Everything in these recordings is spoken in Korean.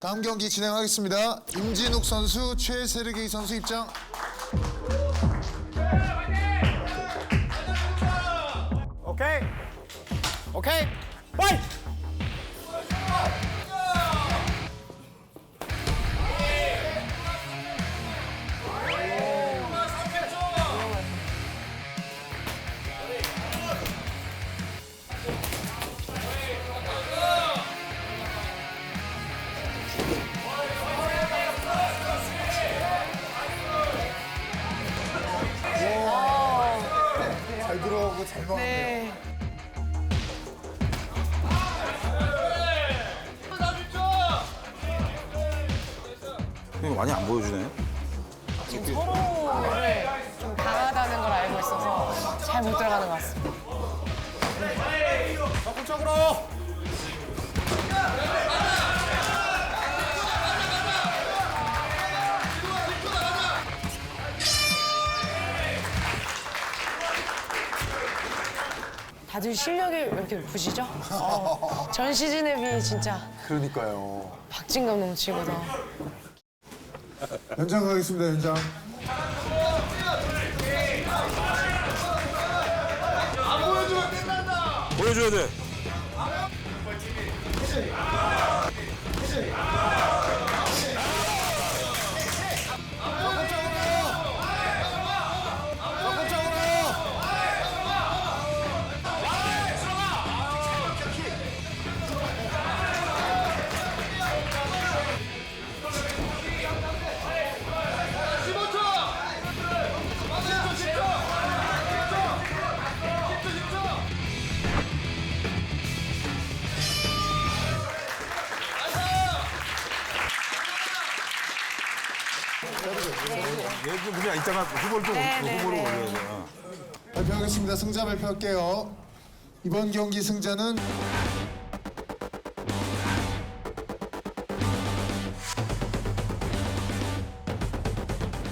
다음 경기 진행하겠습니다. 임진욱 선수, 최세르게이 선수 입장. 오케이. 오케이. 파이 트! 잘 먹었네요. 네. 형이 많이 안 보여주네. 지금 서로를 좀 강하다는 걸 알고 있어서 잘 못 들어가는 것 같습니다. 적극적으로. 다들 실력이 왜 이렇게 높으시죠? 어, 전 시즌에 비해 진짜 그러니까요. 박진감 넘치고도. 연장 가겠습니다, 연장. 보여줘야 돼. 얘도 그냥 이따가 후보를 또 네, 네, 후보로 네. 올려야 돼. 어. 발표하겠습니다. 승자 발표할게요. 이번 경기 승자는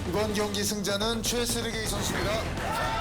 이번 경기 승자는 최세르게이 선수입니다.